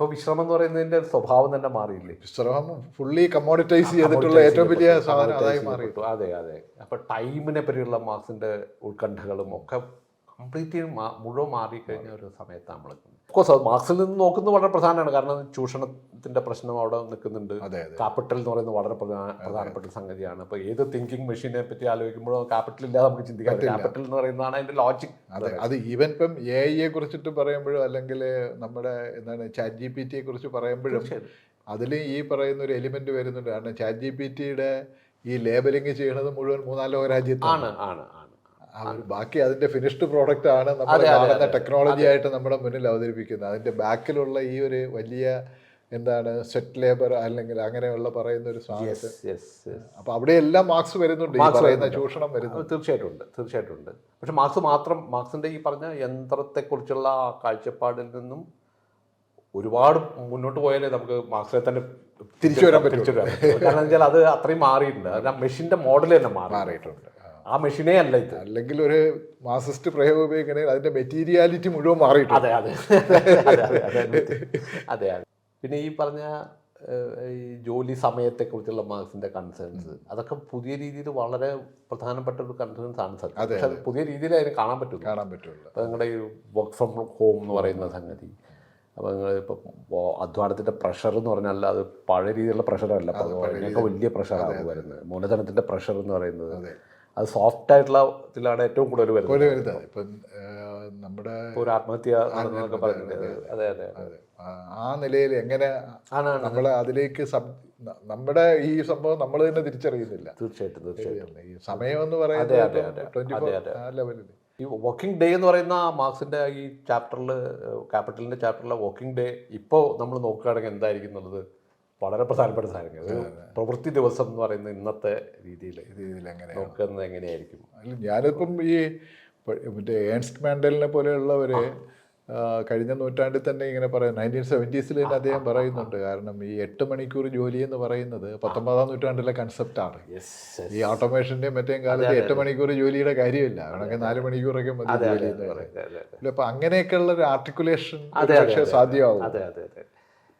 ഇപ്പൊ വിശ്രമം എന്ന് പറയുന്നതിന്റെ സ്വഭാവം തന്നെ മാറിയില്ലേ? വിശ്രമം ഫുള്ളി കമ്മോഡിറ്റൈസ് ചെയ്തിട്ടുള്ള ഏറ്റവും വലിയ സാധനം അതായി മാറി അതെ അതെ. അപ്പൊ ടൈമിനെ പറ്റിയുള്ള മാർക്സിന്റെ ഉത്കണ്ഠകളും ഒക്കെ കംപ്ലീറ്റ്ലി മുഴുവൻ മാറിക്കഴിഞ്ഞ ഒരു സമയത്താണ് നമ്മൾ കോഴ്സ് അത് മാർക്സിൽ നിന്ന് നോക്കുന്നത് വളരെ പ്രധാനമാണ്. കാരണം ചൂഷണത്തിന്റെ പ്രശ്നം അവിടെ നിൽക്കുന്നുണ്ട്. ക്യാപിറ്റൽ എന്ന് പറയുന്നത് വളരെ പ്രധാന പ്രധാനപ്പെട്ട സംഗതിയാണ്. അപ്പോൾ ഏത് തിങ്കിങ് മെഷീനെ പറ്റി ആലോചിക്കുമ്പോഴും ക്യാപിറ്റൽ ഇല്ലാതെ നമുക്ക് ചിന്തിക്കാൻ ക്യാപിറ്റൽ എന്ന് പറയുന്നതാണ് അതിന്റെ ലോജിക് അതെ അത് ഈവൻ ഇപ്പം എ ഐയെ കുറിച്ചിട്ട് പറയുമ്പോഴും അല്ലെങ്കിൽ നമ്മുടെ എന്താണ് ചാറ്റ് ജി പി ടിയെ കുറിച്ച് പറയുമ്പോഴും അതിൽ ഈ പറയുന്ന ഒരു എലിമെന്റ് വരുന്നുണ്ട്. കാരണം ചാറ്റ് ജി പി ടിയുടെ ഈ ലേബലിംഗ് ചെയ്യണത് മുഴുവൻ മൂന്നാലോ രാജ്യത്താണ് ആണ് ആണ്. ബാക്കി അതിന്റെ ഫിനിഷ്ഡ് പ്രോഡക്റ്റ് ആണ് നമ്മൾ കാണുന്ന ടെക്നോളജി ആയിട്ട് നമ്മുടെ മുന്നിൽ അവതരിപ്പിക്കുന്നത്. അതിന്റെ ബാക്കിലുള്ള ഈ ഒരു വലിയ എന്താണ് സെറ്റ് ലേബർ അല്ലെങ്കിൽ അങ്ങനെയുള്ള പറയുന്ന ഒരു അപ്പൊ അവിടെ എല്ലാം മാർക്സ് വരുന്നുണ്ട് പറയുന്ന. ചൂഷണം വരുന്നു തീർച്ചയായിട്ടും ഉണ്ട് തീർച്ചയായിട്ടും ഉണ്ട്. പക്ഷെ മാർക്സ് മാത്രം മാർക്സിന്റെ ഈ പറഞ്ഞ യന്ത്രത്തെക്കുറിച്ചുള്ള കാഴ്ചപ്പാടിൽ നിന്നും ഒരുപാട് മുന്നോട്ട് പോയാലേ നമുക്ക് മാർക്സിനെ തന്നെ തിരിച്ചു വരാൻ പറ്റുള്ളൂ. കാരണം വെച്ചാൽ അത് അത്രയും മാറിയിട്ടുണ്ട്. അത് ആ മെഷീന്റെ മോഡൽ തന്നെ മാറിയിട്ടുണ്ട്. ആ. മെഷീനേ അല്ല ഇത്. അല്ലെങ്കിൽ ഒരു മാസിസ്റ്റ് പ്രയോഗം ഉപയോഗിക്കണമെങ്കിൽ അതിന്റെ മെറ്റീരിയാലിറ്റി മുഴുവൻ മാറിയിട്ടുണ്ട്. അതെ അതെ. അതെ അതെ പിന്നെ ഈ പറഞ്ഞ ഈ ജോലി സമയത്തെക്കുറിച്ചുള്ള മാർക്സിന്റെ കൺസേൺസ് അതൊക്കെ പുതിയ രീതിയിൽ വളരെ പ്രധാനപ്പെട്ട ഒരു കൺസേൺസ് ആണ് സത്യം. അതെ, പക്ഷെ അത് പുതിയ രീതിയിൽ അതിനെ കാണാൻ പറ്റും കാണാൻ പറ്റുള്ളൂ. അപ്പോൾ നിങ്ങളുടെ ഈ വർക്ക് ഫ്രം ഹോം എന്ന് പറയുന്ന സംഗതി അപ്പോൾ നിങ്ങൾ ഇപ്പോൾ അധ്വാനത്തിന്റെ പ്രഷർ എന്ന് പറഞ്ഞാൽ അത് പഴയ രീതിയിലുള്ള പ്രഷറല്ല അപ്പോൾ അതിനൊക്കെ വലിയ പ്രഷറാണ് വരുന്നത്. മൂലധനത്തിന്റെ പ്രഷർ എന്ന് പറയുന്നത്. അതെ. സോഫ്റ്റ് ആയിട്ടുള്ള ഇതിലാണ് ഏറ്റവും കൂടുതൽ വരുന്നത്. ഇപ്പം നമ്മുടെ ഒരു ആത്മഹത്യ അതെ അതെ ആ- നിലയിൽ എങ്ങനെ നമ്മൾ അതിലേക്ക് നമ്മുടെ ഈ സംഭവം നമ്മൾ തന്നെ തിരിച്ചറിയുന്നില്ല. തീർച്ചയായിട്ടും തീർച്ചയായിട്ടും. ഈ സമയം എന്ന് പറയുന്നത് ലെവലിൽ ഈ വർക്കിംഗ് ഡേ എന്ന് പറയുന്ന മാർക്സിന്റെ ഈ ചാപ്റ്ററിൽ ക്യാപിറ്റലിന്റെ ചാപ്റ്ററിലെ വർക്കിംഗ് ഡേ ഇപ്പോൾ നമ്മൾ നോക്കുകയാണെങ്കിൽ എന്തായിരിക്കും എന്നുള്ളത്? വളരെ പ്രധാനപ്പെട്ട സാധനങ്ങൾ ഒരു പ്രവൃത്തി ദിവസം എന്ന് പറയുന്ന ഇന്നത്തെ രീതിയിൽ. രീതിയിൽ എങ്ങനെ നോക്കുന്നത് എങ്ങനെയായിരിക്കും? അല്ല ഞാനിപ്പം ഈ മറ്റേ ഏൺസ്റ്റ് മാൻഡലിനെ പോലെയുള്ളവർ കഴിഞ്ഞ നൂറ്റാണ്ടിൽ തന്നെ ഇങ്ങനെ പറയാം. നയന്റീൻ സെവന്റീസിൽ തന്നെ അദ്ദേഹം പറയുന്നുണ്ട്. കാരണം ഈ എട്ട് മണിക്കൂർ ജോലി എന്ന് പറയുന്നത് പത്തൊമ്പതാം നൂറ്റാണ്ടിലെ കൺസെപ്റ്റാണ് ഈ ഓട്ടോമേഷന്റെയും മറ്റേയും കാലത്ത് എട്ട് മണിക്കൂർ ജോലിയുടെ കാര്യമില്ല. വേണമെങ്കിൽ നാല് മണിക്കൂറൊക്കെ മതി ജോലി എന്ന് പറയും. അപ്പം അങ്ങനെയൊക്കെയുള്ള ഒരു ആർട്ടിക്കുലേഷൻ പക്ഷേ. സാധ്യമാവും.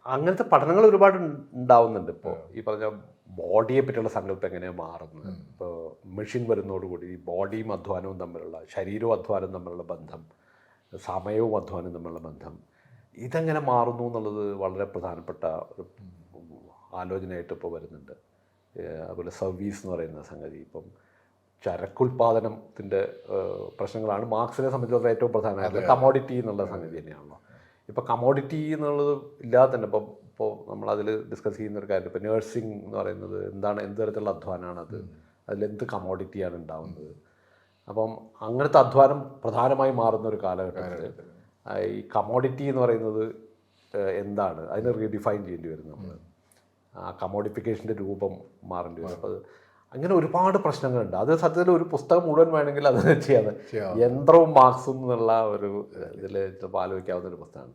അങ്ങനത്തെ പഠനങ്ങൾ ഒരുപാട് ഉണ്ടാവുന്നുണ്ട് ഇപ്പോൾ ഈ പറഞ്ഞ ബോഡിയെ പറ്റിയുള്ള സങ്കല്പം എങ്ങനെയാണ് മാറുന്നത്? ഇപ്പോൾ മെഷീൻ വരുന്നതോടുകൂടി ഈ ബോഡിയും അധ്വാനവും തമ്മിലുള്ള ശരീരവും അധ്വാനവും തമ്മിലുള്ള ബന്ധം സമയവും അധ്വാനവും തമ്മിലുള്ള ബന്ധം ഇതെങ്ങനെ മാറുന്നു എന്നുള്ളത് വളരെ പ്രധാനപ്പെട്ട ഒരു ആലോചനയായിട്ട് ഇപ്പോൾ വരുന്നുണ്ട്. അതുപോലെ സർവീസ് എന്ന് പറയുന്ന സംഗതി ഇപ്പം ചരക്കുൽപാദനത്തിന്റെ പ്രശ്നങ്ങളാണ് മാർക്സിനെ സംബന്ധിച്ചിടത്തോളം ഏറ്റവും പ്രധാനമായിട്ടുള്ള കമോഡിറ്റി എന്നുള്ള സംഗതി തന്നെയാണല്ലോ. ഇപ്പോൾ കമോഡിറ്റി എന്നുള്ളത് ഇല്ലാതെ തന്നെ ഇപ്പം ഇപ്പോൾ നമ്മളതിൽ ഡിസ്കസ് ചെയ്യുന്ന ഒരു കാര്യം ഇപ്പോൾ നേഴ്സിംഗ് എന്ന് പറയുന്നത് എന്താണ് എന്ത് തരത്തിലുള്ള അധ്വാനമാണ് അത്? അതിലെന്ത് കമോഡിറ്റിയാണ് ഉണ്ടാവുന്നത്? അപ്പം അങ്ങനത്തെ അധ്വാനം പ്രധാനമായി മാറുന്ന ഒരു കാലഘട്ടത്തിൽ ഈ കമോഡിറ്റി എന്ന് പറയുന്നത് എന്താണ്? അതിനെ റീഡിഫൈൻ ചെയ്യേണ്ടി വരും നമ്മൾ ആ കമോഡിഫിക്കേഷന്റെ രൂപം മാറേണ്ടി വരും. അപ്പോൾ അങ്ങനെ ഒരുപാട് പ്രശ്നങ്ങളുണ്ട്. അത് സത്യത്തിൽ ഒരു പുസ്തകം മുഴുവൻ വേണമെങ്കിൽ അത് ചെയ്യാതെ യന്ത്രവും മാർക്സും എന്നുള്ള ഒരു ഇതിൽ ചിലപ്പോൾ ആലോചിക്കാവുന്ന ഒരു പുസ്തകമാണ്.